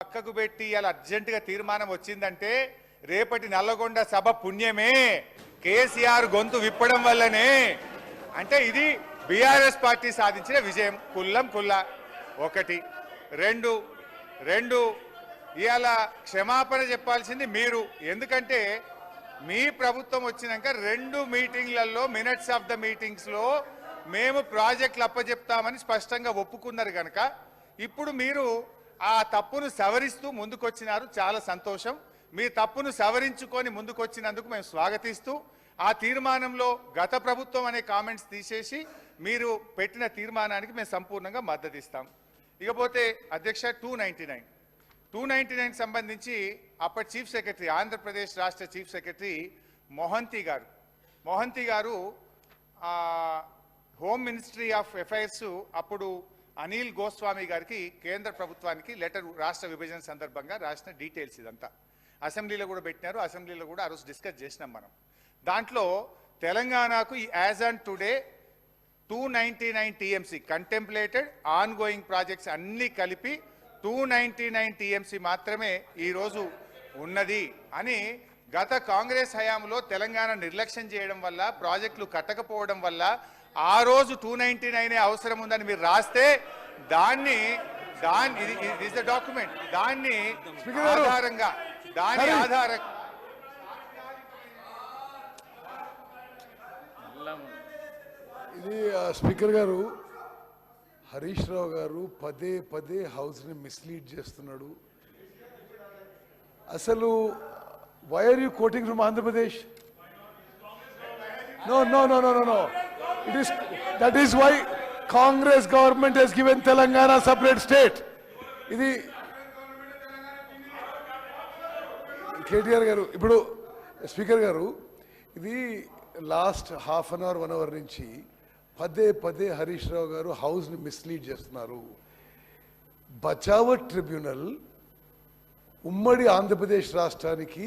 పక్కకు పెట్టి ఇలా అర్జెంటుగా తీర్మానం వచ్చిందంటే రేపటి నల్లగొండ సభ పుణ్యమే. కేసీఆర్ గొంతు విప్పడం వల్లనే. అంటే ఇది బీఆర్ఎస్ పార్టీ సాధించిన విజయం. కుల్లం కుల్ల. ఒకటి. రెండు. రెండు. ఇవాళ క్షమాపణ చెప్పాల్సింది మీరు. ఎందుకంటే మీ ప్రభుత్వం వచ్చినాక రెండు మీటింగ్లలో మినిట్స్ ఆఫ్ ద మీటింగ్స్లో మేము ప్రాజెక్టులు అప్పచెప్తామని స్పష్టంగా ఒప్పుకున్నారు కనుక ఇప్పుడు మీరు ఆ తప్పును సవరిస్తూ ముందుకొచ్చినారు. చాలా సంతోషం. మీ తప్పును సవరించుకొని ముందుకొచ్చినందుకు మేము స్వాగతిస్తూ ఆ తీర్మానంలో గత ప్రభుత్వం అనే కామెంట్స్ తీసేసి మీరు పెట్టిన తీర్మానానికి మేము సంపూర్ణంగా మద్దతిస్తాం. ఇకపోతే అధ్యక్ష two ninety nine two ninety nine సంబంధించి అప్పటి చీఫ్ సెక్రటరీ ఆంధ్రప్రదేశ్ రాష్ట్ర చీఫ్ సెక్రటరీ మొహంతి గారు. మొహంతి గారు హోమ్ మినిస్ట్రీ ఆఫ్ అఫైర్స్ అప్పుడు అనిల్ గోస్వామి గారికి కేంద్ర ప్రభుత్వానికి లెటర్ రాష్ట్ర విభజన సందర్భంగా రాసిన డీటెయిల్స్ ఇదంతా. అసెంబ్లీలో కూడా పెట్టినారు అసెంబ్లీలో కూడా ఆ రోజు డిస్కస్ చేసినాం మనం. దాంట్లో తెలంగాణకు as on today two ninety nine TMC contemplated ongoing projects అన్నీ కలిపి టూ నైంటీ నైన్ టీఎంసీ మాత్రమే ఈరోజు ఉన్నది అని గత కాంగ్రెస్ హయాంలో తెలంగాణ నిర్లక్ష్యం చేయడం వల్ల ప్రాజెక్టులు కట్టకపోవడం వల్ల ఆ రోజు టూ నైంటీ నైన్ అవసరం ఉందని మీరు రాస్తే దాన్ని దాన్ని ఇది ఇస్ ద డాక్యుమెంట్ దాన్ని. ఆధారంగా దాని. ఆధార ఇది స్పీకర్ గారు హరీష్ రావు గారు పదే పదే హౌస్ని మిస్లీడ్ చేస్తున్నాడు అసలు why are you quoting from Andhra Pradesh no no no no no no it is that is why Congress government has given Telangana separate state ఇది కేటీఆర్ గారు ఇప్పుడు స్పీకర్ గారు ఇది last half an hour one hour నుంచి పదే పదే హరీష్ రావు గారు హౌస్ని mislead చేస్తున్నారు. బచావ tribunal ఉమ్మడి ఆంధ్రప్రదేశ్ రాష్ట్రానికి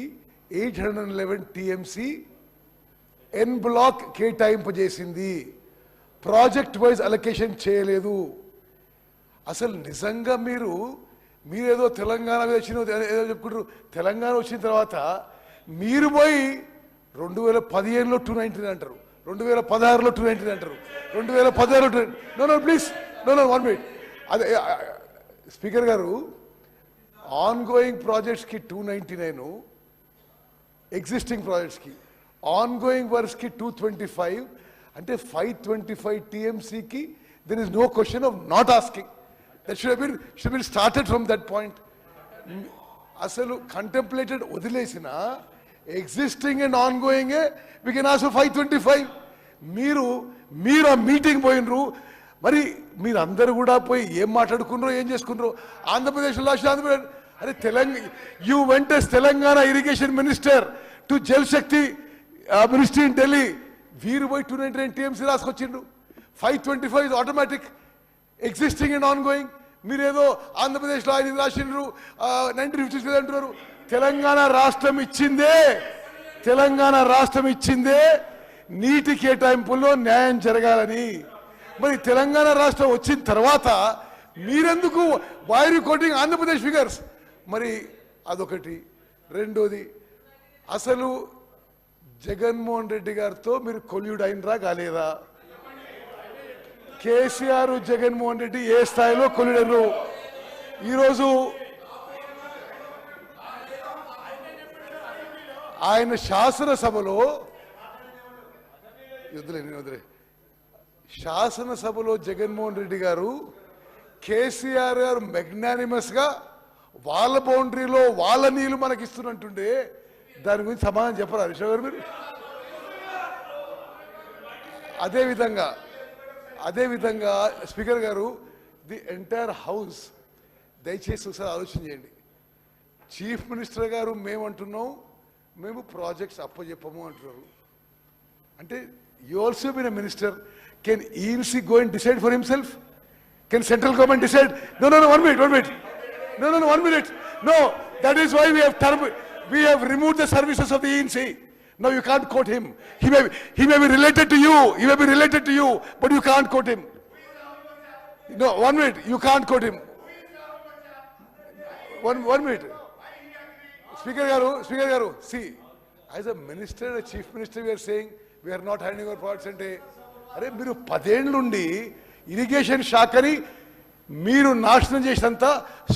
eight hundred and eleven TMC en bloc కేటాయింపజేసింది. Project wise allocation చేయలేదు. అసలు నిజంగా మీరు మీరేదో తెలంగాణ మీద వచ్చిన ఏదో చెప్పుకుంటారు. తెలంగాణ వచ్చిన తర్వాత మీరు పోయి రెండు వేల పదిహేనులో టూ నైన్టీన్ అంటారు. రెండు వేల పదహారులో టూ నైన్టీన్ అంటారు. రెండు వేల పదహారులో two no no please no no one minute అదే స్పీకర్ గారు ఆన్ గోయింగ్ ప్రాజెక్ట్స్కి టూ నైంటీ నైన్ ఎగ్జిస్టింగ్ ప్రాజెక్ట్స్కి ఆన్ గోయింగ్ వర్క్స్కి టూ ట్వంటీ ఫైవ్ అంటే five twenty five టీఎంసీకి there is no question of not asking that should been should been started from that point అసలు contemplated వదిలేసిన existing and ongoing we can also five twenty five మీరు మీరు ఆ meeting పోయినరు. మరి మీరు అందరు కూడా పోయి ఏం మాట్లాడుకున్నారో ఏం చేసుకున్నారో ఆంధ్రప్రదేశ్లో ఆంధ్రప్రదేశ్. అరే Telangana you went Telangana irrigation minister to Jal Shakti ministry in Delhi. వీరు పోయి two ninety nine TMC రాసుకొచ్చిండు five twenty five automatic existing and ongoing మీరేదో ఆంధ్రప్రదేశ్లో ఆయన రాసిండ్రు నైన్టీన్ ఫిఫ్టీ అంటున్నారు. తెలంగాణ రాష్ట్రం ఇచ్చిందే తెలంగాణ రాష్ట్రం ఇచ్చిందే నీటి కేటాయింపుల్లో న్యాయం జరగాలని. మరి తెలంగాణ రాష్ట్రం వచ్చిన తర్వాత మీరెందుకు వైరు కోటింగ్ ఆంధ్రప్రదేశ్ ఫిగర్స్ మరి అదొకటి. రెండోది అసలు జగన్మోహన్ రెడ్డి గారితో మీరు కొల్యూడ్ అయినరా కాలేదా? కేసీఆర్ జగన్మోహన్ రెడ్డి ఏ స్థాయిలో కొలిడరు ఈరోజు ఆయన శాసనసభలో వదిలే నేను వదిలే. శాసనసభలో జగన్మోహన్ రెడ్డి గారు కేసీఆర్ గారు మెగ్నానిమస్గా వాళ్ళ బౌండరీలో వాళ్ళ నీళ్ళు మనకి ఇస్తున్నట్టుండే దాని గురించి సమాధానం చెప్పరా విశ్వ గారు మీరు? అదేవిధంగా అదేవిధంగా స్పీకర్ గారు ది ఎంటైర్ హౌస్ దయచేసి ఒకసారి ఆలోచన చేయండి. చీఫ్ మినిస్టర్ గారు మేము అంటున్నాం మేము ప్రాజెక్ట్స్ అప్పచెప్పము అంటున్నారు. అంటే you also been a minister can ENC go and decide for himself can central government decide no no no one minute one minute no no no one minute no that is why we have term we have removed the services of the ENC Now you can't quote him. He may, he may be related to you. He may be related to you, but you can't quote him. No, one minute. You can't quote him. One, one minute. Speaker Garu, Speaker Garu, see, as a minister and a chief minister, we are saying we are not handing over parts అంటే అరే మీరు పదేళ్ళుండి irrigation శాఖని మీరు నాశనం చేసినంత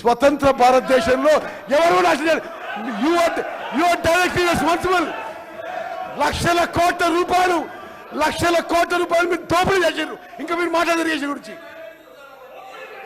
స్వతంత్ర భారతదేశంలో ఎవరు నాశనం చేయాలి you you are directly responsible లక్షల కోట్ల రూపాయలు లక్షల కోట్ల రూపాయలు మీరు దోపిడీ చేశారు ఇంకా మీరు మాట్లాడారు చేసే గురించి.